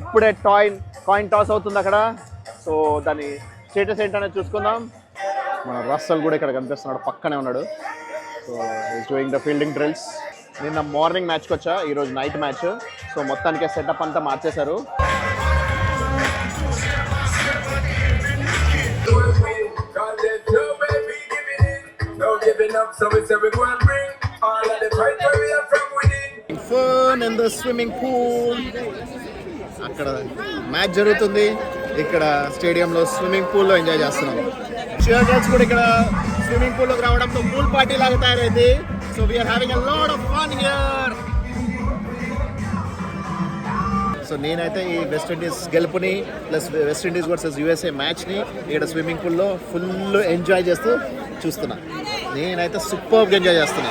ఇప్పుడే టాయిన్ coin toss అవుతుంది అక్కడ. సో దాని స్టేటస్ ఏంటనేది చూసుకుందాం. మన రస్సల్ కూడా ఇక్కడ కనిపిస్తున్నాడు పక్కనే ఉన్నాడు. So is doing the fielding drills నిన్న మార్నింగ్ మ్యాచ్కి వచ్చా ఈరోజు నైట్ మ్యాచ్ సో మొత్తానికి సెటప్ అంతా మార్చేశారు. Fun in. The swimming pool. అక్కడ మ్యాచ్ జరుగుతుంది. ఇక్కడ స్టేడియంలో స్విమ్మింగ్ పూల్లో ఎంజాయ్ చేస్తున్నాం. షియర్ గర్ల్స్ కూడా ఇక్కడ స్విమ్మింగ్ పూల్లోకి రావడంతో పూల్ పార్టీ లాగా తయారైంది. So we're having a lot of fun here so నేనైతే ఈ West Indies గెలుపుని plus West Indies versus USA మ్యాచ్ని ఇక్కడ స్విమ్మింగ్ పూల్లో ఫుల్ ఎంజాయ్ చేస్తూ చూస్తున్నా. నేనైతే సూపర్గా ఎంజాయ్ చేస్తున్నా.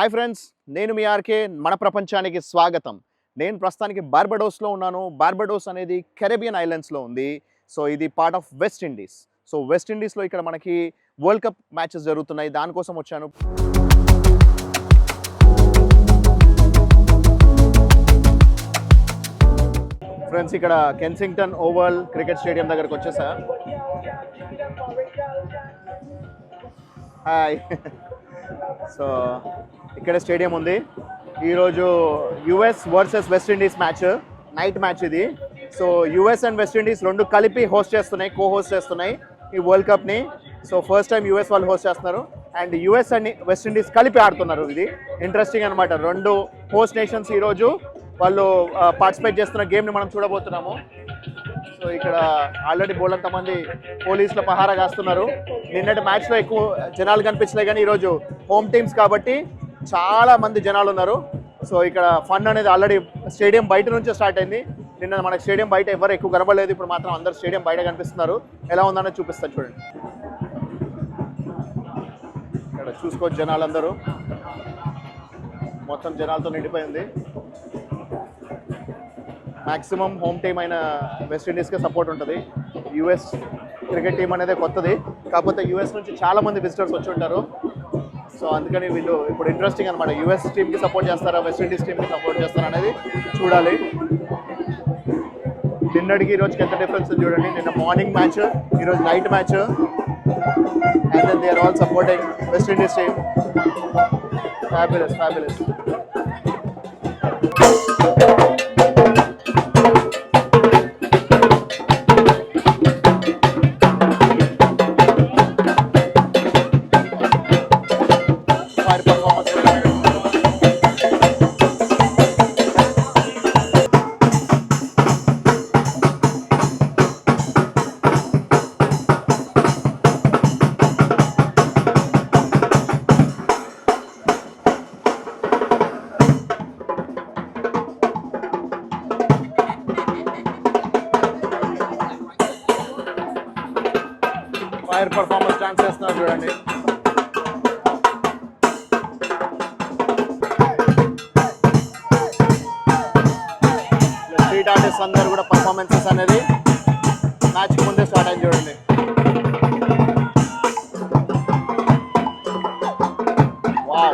హాయ్ ఫ్రెండ్స్ నేను మీ ఆర్కే మన ప్రపంచానికి స్వాగతం. నేను ప్రస్తుతానికి బార్బడోస్లో ఉన్నాను. బార్బడోస్ అనేది కెరేబియన్ ఐలాండ్స్లో ఉంది. సో ఇది part of West Indies so West ఇండీస్లో ఇక్కడ మనకి వరల్డ్ కప్ మ్యాచెస్ జరుగుతున్నాయి. దానికోసం వచ్చాను. ఫ్రెండ్స్ ఇక్కడ కెన్సింగ్టన్ ఓవల్ క్రికెట్ స్టేడియం దగ్గరకు వచ్చేసా? హాయ్ సో ఇక్కడ స్టేడియం ఉంది. ఈరోజు US versus West Indies match night match ఇది. So US and West Indies రెండు కలిపి హోస్ట్ చేస్తున్నాయి కో హోస్ట్ చేస్తున్నాయి ఈ వరల్డ్ కప్ని సో ఫస్ట్ టైం యుఎస్ వాళ్ళు హోస్ట్ చేస్తున్నారు. And US and West Indies కలిపి ఆడుతున్నారు ఇది. ఇంట్రెస్టింగ్ అనమాట రెండు హోస్ట్ నేషన్స్ ఈరోజు వాళ్ళు పార్టిసిపేట్ చేస్తున్న గేమ్ని మనం చూడబోతున్నాము. సో ఇక్కడ ఆల్రెడీ బోలంత మంది పోలీసుల పహారా కాస్తున్నారు. నిన్నటి మ్యాచ్లో ఎక్కువ జనాలు కనిపించలే కానీ ఈరోజు హోమ్ టీమ్స్ కాబట్టి చాలా మంది జనాలు ఉన్నారు. సో ఇక్కడ ఫన్ అనేది ఆల్రెడీ స్టేడియం బయట నుంచే స్టార్ట్ అయింది. నిన్న మనకి స్టేడియం బయట ఎవరు ఎక్కువ కనబడలేదు. ఇప్పుడు మాత్రం అందరు స్టేడియం బయట కనిపిస్తున్నారు. ఎలా ఉందనే చూపిస్తాను చూడండి. ఇక్కడ చూసుకోవచ్చు జనాలందరూ. మొత్తం జనాలతో నిండిపోయింది. మ్యాక్సిమం హోమ్ టీమ్ అయిన వెస్టిండీస్కి సపోర్ట్ ఉంటుంది. యూఎస్ క్రికెట్ టీం అనేది కొత్తది. కాకపోతే యూఎస్ నుంచి చాలా మంది విజిటర్స్ వచ్చి ఉంటారు. సో అందుకని వీళ్ళు ఇప్పుడు ఇంట్రెస్టింగ్ అనమాట యూఎస్ టీంకి సపోర్ట్ చేస్తారా? వెస్టిండీస్ టీంకి సపోర్ట్ చేస్తారా అనేది చూడాలి. నిన్నటికి ఈ ఎంత డిఫరెన్స్ చూడండి. నిన్న మార్నింగ్ మ్యాచ్ ఈరోజు night match and then they are all supporting West Indies team fabulous fabulous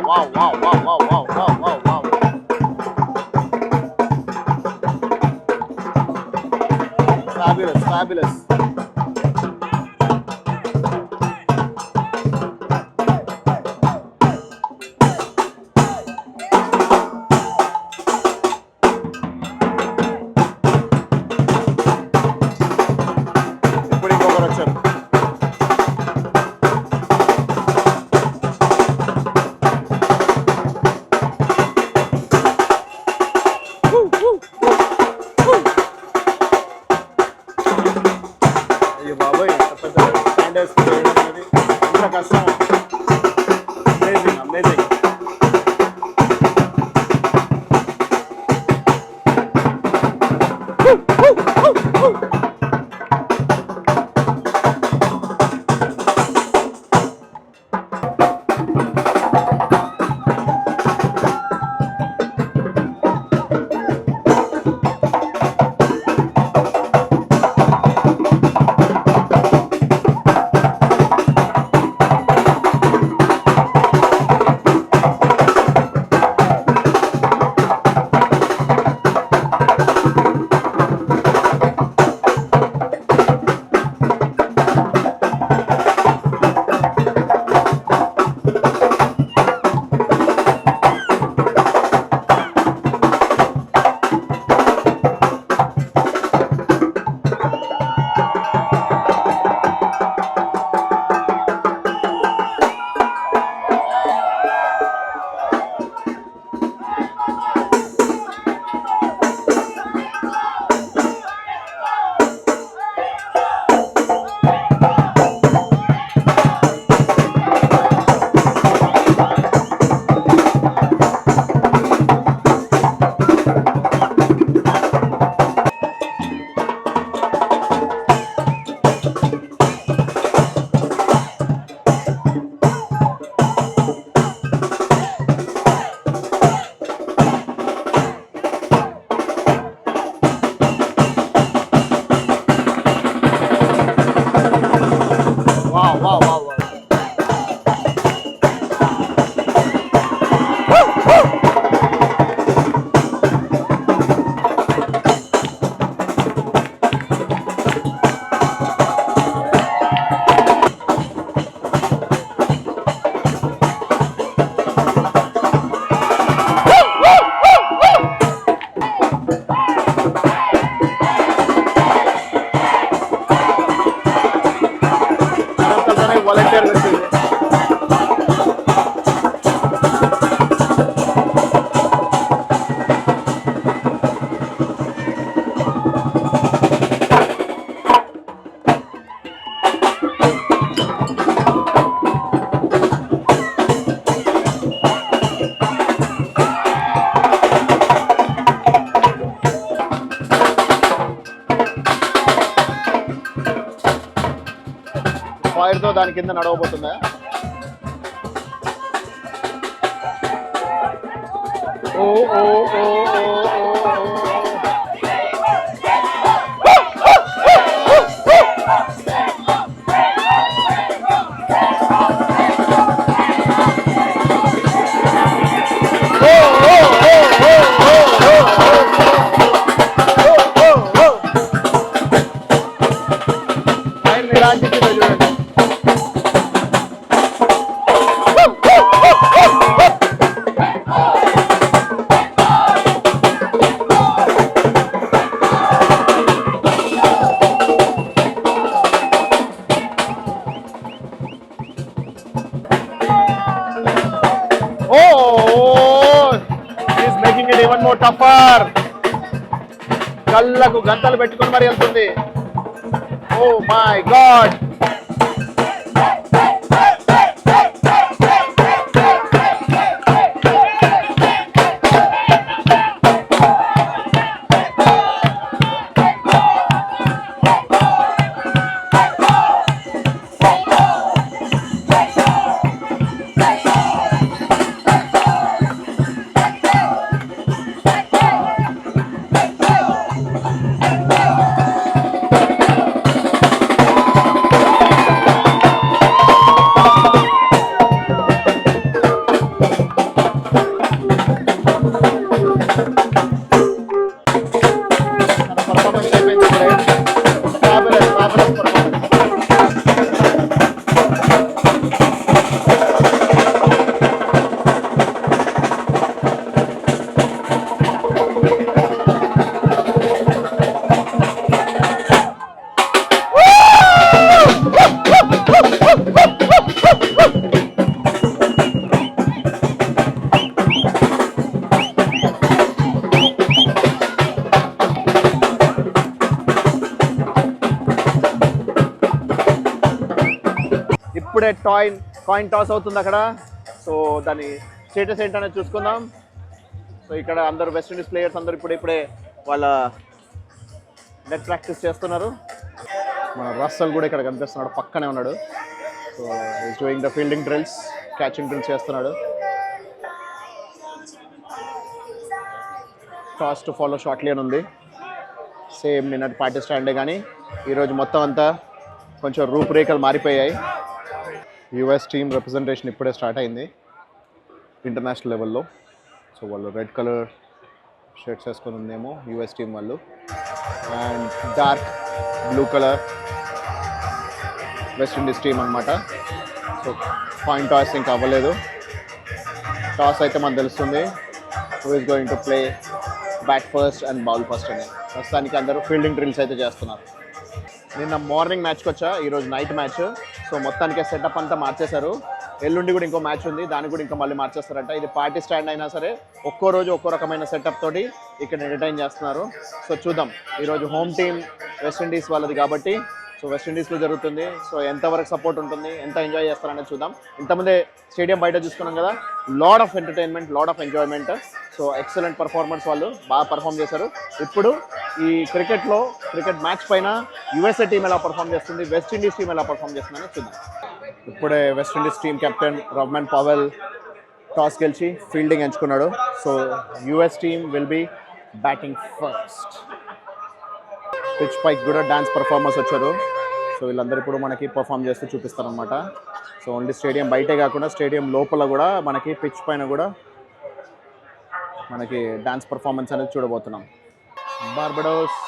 wow, wow, wow, wow, wow, wow, wow. Fabulous, fabulous. కింద నడవబోతుందా కళ్ళకు గంతలు పెట్టుకొని మరి వెళ్తుంది. ఓ మై గాడ్ టాయిన్ కాయిన్ టాస్ అవుతుంది అక్కడ. సో దాని స్టేటస్ ఏంటనేది చూసుకుందాం. సో ఇక్కడ అందరు వెస్ట్ ఇండీస్ ప్లేయర్స్ అందరు ఇప్పుడు ఇప్పుడే వాళ్ళ నెట్ ప్రాక్టీస్ చేస్తున్నారు. మన రస్సల్ కూడా ఇక్కడ కనిపిస్తున్నాడు పక్కనే ఉన్నాడు. So is doing the fielding drills catching drills చేస్తున్నాడు. టాస్ టు ఫాలో షార్ట్లీ అని ఉంది. సేమ్ నిన్నటి పార్టీ స్టాండే కానీ ఈరోజు మొత్తం అంతా కొంచెం రూపురేఖలు మారిపోయాయి. యుఎస్ టీమ్ రిప్రజెంటేషన్ ఇప్పుడే స్టార్ట్ అయింది. ఇంటర్నేషనల్ లెవెల్లో సో వాళ్ళు రెడ్ కలర్ షర్ట్స్ వేసుకొని ఉందేమో యుఎస్ టీం వాళ్ళు. And dark blue colour West Indies team అనమాట సో పాయింట్ టాస్ ఇంకా అవ్వలేదు. టాస్ అయితే మనకు తెలుస్తుంది. Who is going to play bat first and bowl first అని. ప్రస్తుతానికి అందరూ ఫీల్డింగ్ డ్రిల్స్ అయితే చేస్తున్నారు. నిన్న మార్నింగ్ మ్యాచ్కి వచ్చా? ఈరోజు నైట్ మ్యాచ్ సో మొత్తానికి సెటప్ అంతా మార్చేశారు. ఎల్లుండి కూడా ఇంకో మ్యాచ్ ఉంది దాన్ని కూడా ఇంకా మళ్ళీ మార్చేస్తారంట. ఇది పార్టీ స్టాండ్ అయినా సరే ఒక్కో రోజు ఒక్కో రకమైన సెటప్ తోటి ఇక్కడ ఎంటర్టైన్ చేస్తున్నారు. సో చూద్దాం ఈరోజు హోమ్ టీమ్ వెస్టిండీస్ వాళ్ళది కాబట్టి సో వెస్టిండీస్లో జరుగుతుంది. సో ఎంతవరకు సపోర్ట్ ఉంటుంది ఎంత ఎంజాయ్ చేస్తారనేది చూద్దాం. ఇంతమంది స్టేడియం బయట చూసుకున్నాం కదా lot of entertainment lot of enjoyment so excellent performance వాళ్ళు బాగా పర్ఫామ్ చేశారు. ఇప్పుడు ఈ క్రికెట్లో క్రికెట్ మ్యాచ్ పైన యుఎస్ఏ టీం ఎలా పర్ఫామ్ చేస్తుంది వెస్ట్ ఇండీస్ టీం ఎలా పర్ఫామ్ చేస్తుందని చూద్దాం. ఇప్పుడే West Indies team captain Rovman Powell toss గెలిచి ఫీల్డింగ్ ఎంచుకున్నాడు. So US team will be batting first pitch పైకి కూడా డ్యాన్స్ పర్ఫార్మర్స్ వచ్చారు. సో వీళ్ళందరూ ఇప్పుడు మనకి పర్ఫామ్ చేస్తూ చూపిస్తారనమాట సో ఓన్లీ స్టేడియం బయటే కాకుండా స్టేడియం లోపల కూడా మనకి పిచ్ పైన కూడా మనకి డాన్స్ పర్ఫార్మెన్స్ అనేది చూడబోతున్నాం. బార్బడోస్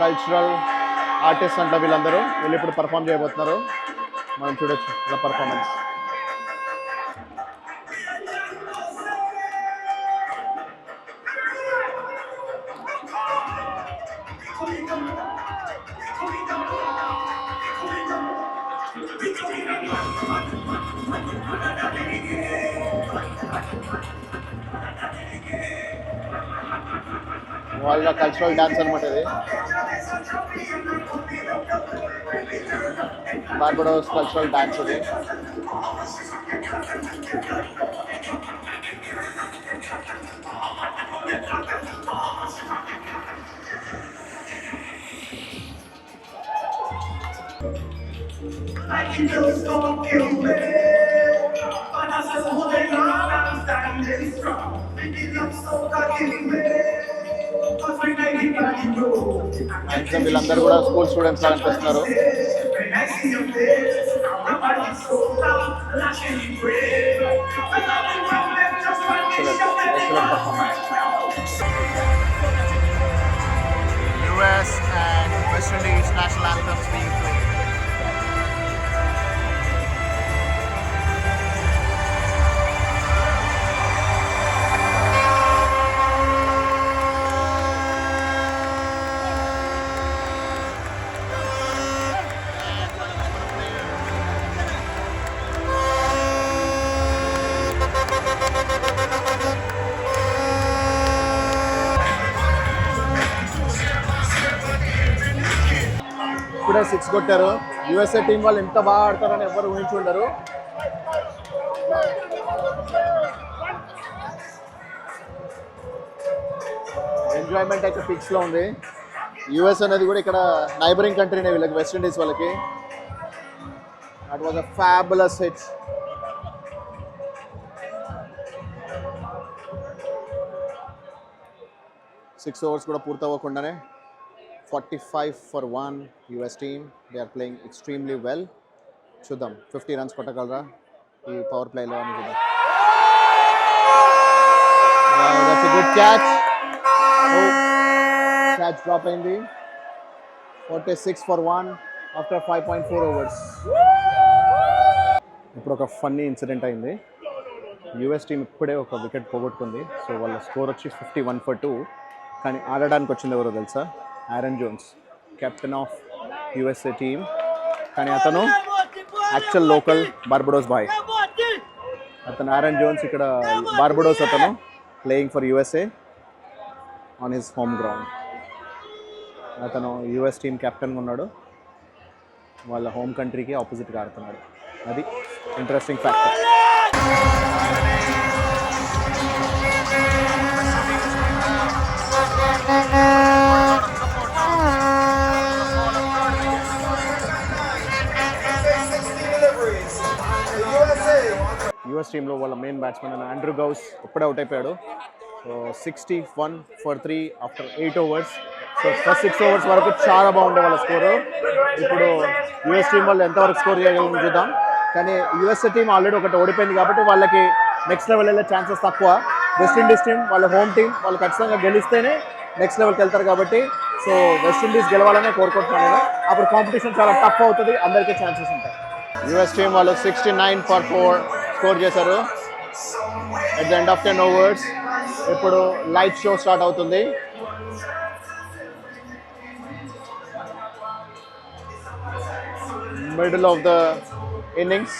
కల్చరల్ ఆర్టిస్ట్ అంటే వీళ్ళందరూ. వీళ్ళు ఇప్పుడు పర్ఫామ్ చేయబోతున్నారు. మనం చూడొచ్చు ఇలా పర్ఫార్మెన్స్. వాళ్ళ కల్చరల్ డాన్స్ అనమాట ఇది బార్బడోస్ కల్చరల్ డాన్స్ ఇది Like you just don't kill me. But I just holding on, I'm standing strong. Picking up so cocky me. Cause when I get back, you know. Maximum వీళ్ళందరూ కూడా school students law అనిపిస్తున్నారు When I see your face, my body's so loud, lashing in red. But I don't problem, just one Excellent, excellent performance. US and West Indies national anthems being played. ఇప్పుడే six కొట్టారు. USA team వాళ్ళు ఎంత బాగా ఆడతారని ఎవరు ఊహించి enjoyment అయితే ఫిక్స్లో ఉంది. US అనేది కూడా ఇక్కడ నైబరింగ్ కంట్రీనే వీళ్ళకి వెస్ట్ ఇండీస్ వాళ్ళకి. That was a fabulous hit six overs కూడా పూర్తవ్వకుండానే forty five for one US team they are playing extremely well చూద్దాం ఫిఫ్టీ రన్స్ కొట్టగలరా? ఈ పవర్ ప్లేలో అని చూద్దాం. గుడ్ క్యాచ్ క్యాచ్ డ్రాప్ అయింది. Forty six for one after five point four overs ఇప్పుడు ఒక ఫన్నీ ఇన్సిడెంట్ అయింది. యుఎస్ టీం ఇప్పుడే ఒక వికెట్ పోగొట్టుకుంది. సో వాళ్ళ స్కోర్ వచ్చి ఫిఫ్టీ వన్ ఫర్ టూ కానీ ఆడడానికి వచ్చింది ఎవరో తెలుసా? Aaron Jones captain of USA team కానీ అతను యాక్చువల్ లోకల్ బార్బడోస్ బాయ్ అతను ఆరన్ జోన్స్ ఇక్కడ బార్బడోస్ అతను playing for USA on his home ground అతను యుఎస్ టీం కెప్టెన్గా ఉన్నాడు. వాళ్ళ హోమ్ కంట్రీకి ఆపోజిట్గా ఆడుతున్నాడు. అది ఇంట్రెస్టింగ్ ఫ్యాక్టర్ యుఎస్ టీంలో వాళ్ళ మెయిన్ బ్యాట్స్మెన్ అయిన ఆండ్రూ గౌస్ ఇప్పుడే అవుట్ అయిపోయాడు. So sixty one for three after eight overs so first six overs వరకు చాలా బాగుండే వాళ్ళ స్కోరు ఇప్పుడు యుఎస్ టీం వాళ్ళు ఎంతవరకు స్కోర్ చేయగలం చూద్దాం. కానీ యుఎస్ఏ టీం ఆల్రెడీ ఒకటి ఓడిపోయింది కాబట్టి వాళ్ళకి నెక్స్ట్ లెవెల్ వెళ్ళే ఛాన్సెస్ తక్కువ. వెస్టిండీస్ టీం వాళ్ళ హోమ్ టీం వాళ్ళు ఖచ్చితంగా గెలిస్తేనే నెక్స్ట్ లెవెల్కి వెళ్తారు కాబట్టి సో వెస్టిండీస్ గెలవాలనే కోరుకుంటున్నాను అప్పుడు కాంపిటీషన్ చాలా టఫ్ అవుతుంది. అందరికీ ఛాన్సెస్ ఉంటాయి. యుఎస్ టీం వాళ్ళు sixty nine for four score చేశారు. At the end of ten overs ఇప్పుడు లైట్ షో స్టార్ట్ అవుతుంది. Middle of the innings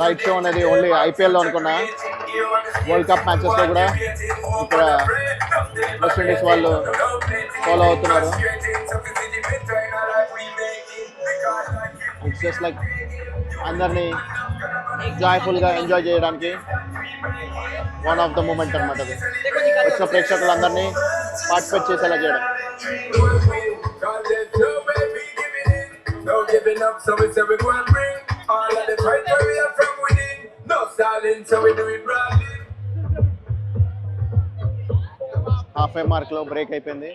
light show అనేది ఓన్లీ ఐపీఎల్లో అనుకున్నా. వరల్డ్ కప్ మ్యాచెస్లో కూడా ఇక్కడ వెస్ట్ ఇండీస్ వాళ్ళు ఫాలో అవుతున్నారు. ఇట్స్ జస్ట్ లైక్ అందరినీ జాయ్ఫుల్గా ఎంజాయ్ చేయడానికి వన్ ఆఫ్ ద మూమెంట్ అనమాట అది. వచ్చిన ప్రేక్షకులందరినీ పార్టిసిపేట్ చేసేలా చేయడం. No giving up, so it's everyone bring No so we do it broadly. Half a మార్క్లో break అయిపోయింది.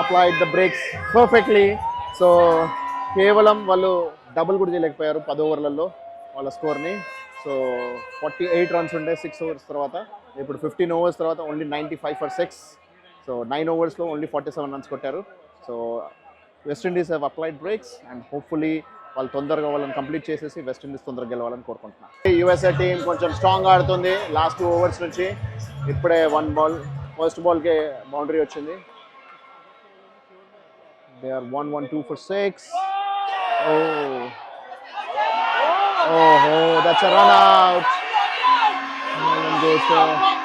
Applied the brakes perfectly so కేవలం వాళ్ళు డబుల్ కూడా చేయలేకపోయారు పది ఓవర్లలో వాళ్ళ స్కోర్ని సో ఫార్టీ ఎయిట్ రన్స్ ఉండే సిక్స్ ఓవర్స్ తర్వాత ఇప్పుడు ఫిఫ్టీన్ ఓవర్స్ తర్వాత only ninety five for six so nine ఓవర్స్లో only forty seven runs కొట్టారు. So West Indies have applied brakes and hopefully వాళ్ళు తొందరగా వాళ్ళని కంప్లీట్ చేసేసి వెస్టిండీస్ తొందరగా గెలవాలని కోరుకుంటున్నాను. యూఎస్ఏ టీం కొంచెం స్ట్రాంగ్ ఆడుతుంది. లాస్ట్ టూ ఓవర్స్ నుంచి ఇప్పుడే వన్ బాల్ ఫస్ట్ బాల్కే బౌండరీ వచ్చింది. They are one one two four six oh ఓహో that's that's a goes.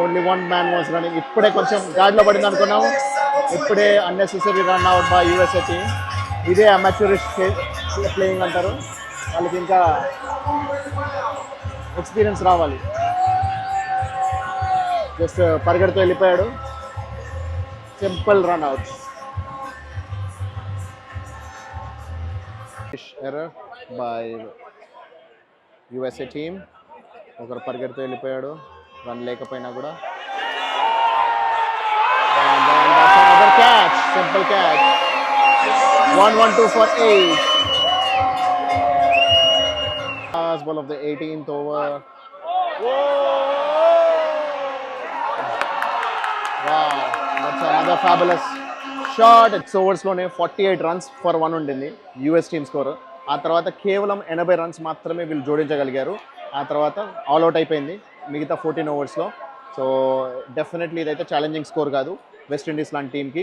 Only one man was running ఇప్పుడే కొంచెం గాడిలో పడింది అనుకున్నాము. ఇప్పుడే unnecessary run out by USA team ఇదే అమెచ్యూరిస్ట్ ప్లేయింగ్ అంటారు. వాళ్ళకి ఇంకా ఎక్స్పీరియన్స్ రావాలి. జస్ట్ పరిగెడుతూ వెళ్ళిపోయాడు. Simple run out error by USA team ఒకరు పరిగెడుతూ వెళ్ళిపోయాడు. రన్ లేకపోయినా కూడా. Catch simple catch one one two for eight Last ball of the 18th over. Wow, that's another fabulous ఓవర్స్లోనే forty eight runs for one ఉండింది. US team score ఆ తర్వాత కేవలం ఎనభై రన్స్ మాత్రమే వీళ్ళు జోడించగలిగారు. ఆ తర్వాత ఆల్ అవుట్ అయిపోయింది. మిగతా ఫోర్టీన్ ఓవర్స్లో. సో డెఫినెట్లీ ఇదైతే ఛాలెంజింగ్ స్కోర్ కాదు వెస్టిండీస్ లాంటి టీంకి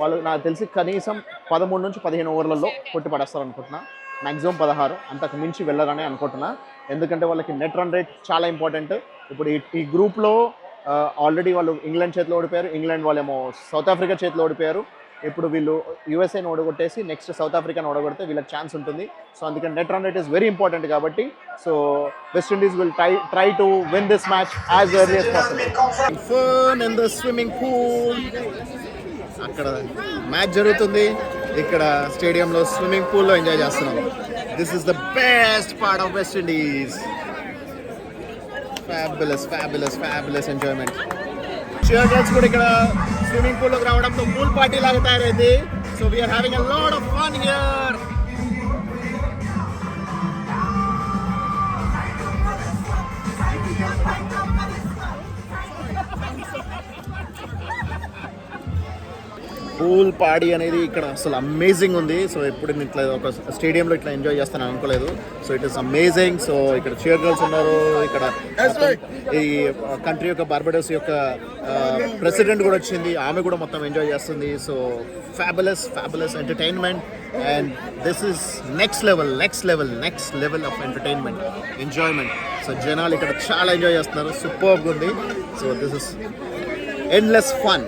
వాళ్ళు నాకు తెలిసి కనీసం పదమూడు నుంచి పదిహేను ఓవర్లలో కొట్టి పడేస్తారు అనుకుంటున్నా మ్యాక్సిమం పదహారు అంతకు మించి వెళ్ళరని అనుకుంటున్నా. ఎందుకంటే వాళ్ళకి నెట్ రన్ రేట్ చాలా ఇంపార్టెంట్ ఇప్పుడు ఈ ఈ గ్రూప్లో ఆల్రెడీ వాళ్ళు ఇంగ్లాండ్ చేతిలో ఓడిపోయారు. ఇంగ్లాండ్ వాళ్ళేమో సౌత్ ఆఫ్రికా చేతిలో ఓడిపోయారు. ఇప్పుడు వీళ్ళు యూఎస్ఏని ఓడగొట్టేసి నెక్స్ట్ సౌత్ ఆఫ్రికాని ఓడగొడితే వీళ్ళకి ఛాన్స్ ఉంటుంది. సో అందుకని net run rate is very important కాబట్టి so West Indies will try try to win this match as early as possible. Fun in the swimming pool అక్కడ match జరుగుతుంది. ఇక్కడ స్టేడియంలో స్విమ్మింగ్ పూల్లో enjoy చేస్తున్నాం. This is the best part of West Indies fabulous fabulous fabulous enjoyment cheer girls కూడా ఇక్కడ swimming పూల్లోకి రావడంతో పూల్ పార్టీ లాగా తయారైంది. So we're having a lot of fun here pool పాడి అనేది ఇక్కడ అసలు అమేజింగ్ ఉంది. సో ఎప్పుడు నేను ఇట్లా ఒక స్టేడియంలో ఇట్లా ఎంజాయ్ చేస్తాను అనుకోలేదు. So it is amazing so ఇక్కడ చీర్ గర్ల్స్ ఉన్నారు. ఇక్కడ ఈ కంట్రీ యొక్క బార్బడోస్ యొక్క ప్రెసిడెంట్ కూడా వచ్చింది. ఆమె కూడా మొత్తం ఎంజాయ్ చేస్తుంది. So fabulous fabulous entertainment and this is next level next level next level of entertainment enjoyment so జనాలు ఇక్కడ చాలా ఎంజాయ్ చేస్తున్నారు. సూపర్గా ఉంది. So this is endless fun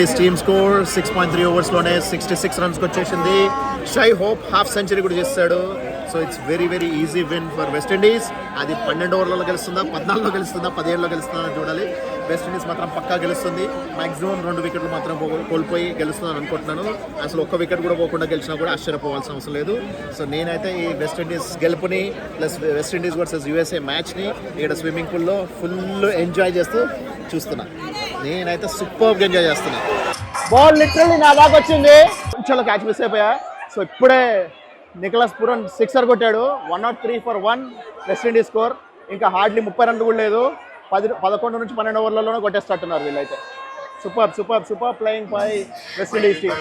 Indies team score six point three ఓవర్స్లోనే sixty six రన్స్కి వచ్చేసింది. Shai Hope half century కూడా చేస్తాడు. So it's very very easy win for West Indies అది పన్నెండు ఓవర్లలో గెలుస్తుందా పద్నాలుగులో గెలుస్తుందా పదిహేడులో గెలుస్తుందా అని చూడాలి. వెస్ట్ ఇండీస్ మాత్రం పక్కా గెలుస్తుంది. మాక్సిమం రెండు వికెట్లు మాత్రం పో- కోల్పోయి గెలుస్తుందని అనుకుంటున్నాను. అసలు ఒక్క వికెట్ కూడా పోకుండా గెలిచినా కూడా ఆశ్చర్యపోవాల్సిన అవసరం లేదు. సో నేనైతే ఈ West Indies గెలుపుని plus West Indies versus USA మ్యాచ్ని ఇక్కడ స్విమ్మింగ్ పూల్లో ఫుల్ ఎంజాయ్ చేస్తూ చూస్తున్నాను నేనైతే సూపర్ ఎంజాయ్ చేస్తున్నా. బాల్ లిటరల్లీ నా దాకా వచ్చింది. కొంచెం క్యాచ్ మిస్ అయిపోయా. సో ఇప్పుడే నికలస్ పురన్ సిక్సర్ కొట్టాడు. One not three for one West Indies score ఇంకా హార్డ్లీ ముప్పై రన్లు కూడా లేదు. పది పదకొండు నుంచి పన్నెండు ఓవర్లలోనే కొట్టేస్తున్నారు వీళ్ళైతే. Super super super playing by West Indies team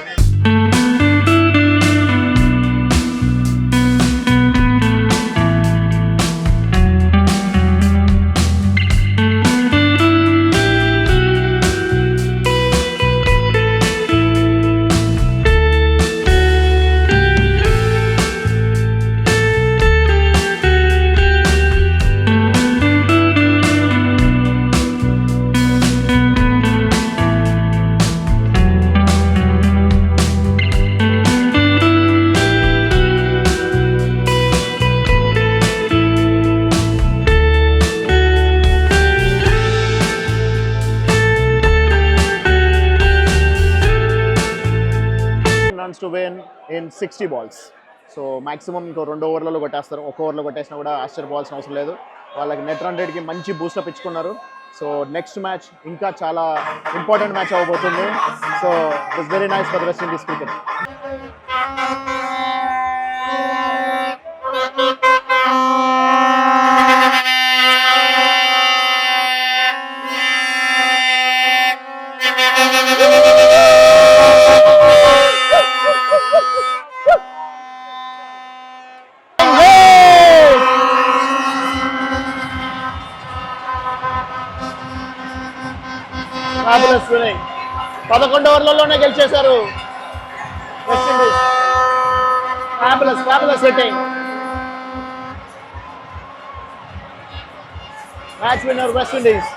sixty balls so maximum ఇంకో రెండు ఓవర్లలో కొట్టేస్తారు. ఒక ఓవర్లో కొట్టేసినా కూడా ఆశ్చర్యపోవాల్సిన అవసరం లేదు. వాళ్ళకి నెట్ రన్ రేట్కి మంచి బూస్టప్ ఇచ్చుకున్నారు. సో నెక్స్ట్ మ్యాచ్ ఇంకా చాలా ఇంపార్టెంట్ మ్యాచ్ అవ్వబోతుంది. So it's very nice for West Indies cricket పదకొండు ఓవర్లలోనే గెలిచేశారు. West Indies fabulous fabulous hitting match winner West Indies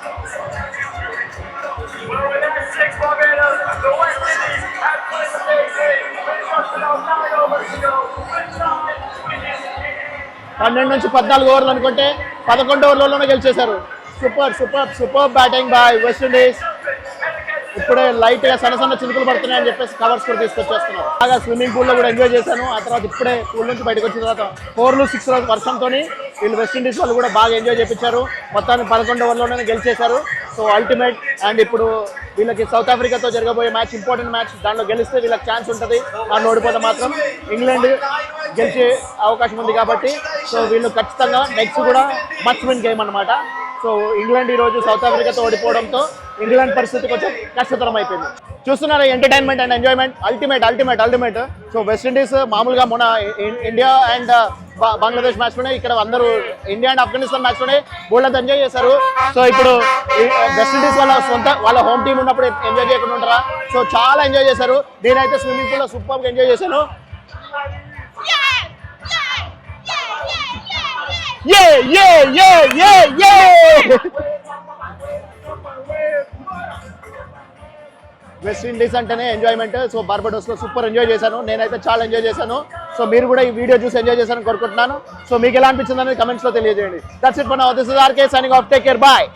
పన్నెండు నుంచి పద్నాలుగు ఓవర్లు అనుకుంటే పదకొండు ఓవర్లలోనే గెలిచేశారు. Super super super batting boy West Indies ఇప్పుడే లైట్గా సన్న సన్న చినుకులు పడుతున్నాయని చెప్పేసి కవర్స్ కూడా తీసుకొచ్చేస్తున్నారు. బాగా స్విమ్మింగ్ పూల్లో కూడా ఎంజాయ్ చేశాను. ఆ తర్వాత ఇప్పుడే పూల్ నుంచి బయటకు వచ్చిన తర్వాత ఫోర్లు సిక్స్ వర్షంతో వీళ్ళు వెస్టిండీస్ వాళ్ళు కూడా బాగా ఎంజాయ్ చేయించారు మొత్తాన్ని పదకొండు ఓవర్లోనే గెలిచేశారు. సో అల్టిమేట్ అండ్ ఇప్పుడు వీళ్ళకి సౌత్ ఆఫ్రికాతో జరగబోయే మ్యాచ్ ఇంపార్టెంట్ మ్యాచ్ దాంట్లో గెలిస్తే వీళ్ళకి ఛాన్స్ ఉంటుంది. దాంట్లో ఓడిపోతే మాత్రం ఇంగ్లాండ్ గెలిచే అవకాశం ఉంది కాబట్టి సో వీళ్ళు ఖచ్చితంగా నెక్స్ట్ కూడా మచ్ విన్ గేమ్ అనమాట సో ఇంగ్లాండ్ ఈ రోజు సౌత్ ఆఫ్రికాతో ఓడిపోవడంతో ఇంగ్లాండ్ పరిస్థితి కొంచెం కష్టతరం అయిపోయింది. చూస్తున్నారా entertainment and enjoyment ultimate ultimate ultimate so West Indies మామూలుగా మొన్న ఇండియా అండ్ బంగ్లాదేశ్ మ్యాచ్లోనే ఇక్కడ అందరూ ఇండియా అండ్ ఆఫ్ఘనిస్తాన్ మ్యాచ్లోనే బోల్డ్ ఎంజాయ్ చేశారు. సో ఇప్పుడు ఈ వెస్ట్ ఇండీస్ వాళ్ళ సొంత వాళ్ళ హోమ్ టీం ఉన్నప్పుడు ఎంజాయ్ చేయకుండా ఉంటారా? సో చాలా ఎంజాయ్ చేశారు. నేనైతే స్విమ్మింగ్ పూల్లో సూపర్ ఎంజాయ్ చేశాను. ఏ ఏ ఏ ఏ ఏ వెస్ట్ ఇండీస్ అంటేనే ఎంజాయ్మెంట్ సో బార్బడోస్లో సూపర్ ఎంజాయ్ చేశాను. నేనైతే చాలా ఎంజాయ్ చేశాను. సో మీరు కూడా ఈ వీడియో చూసి ఎంజాయ్ చేశారని కోరుకుంటున్నాను. సో మీకు ఎలా అనిపించింది అనేది కమెంట్స్లో తెలియజేయండి. దట్స్ ఇట్ మన this is R K signing off take care bye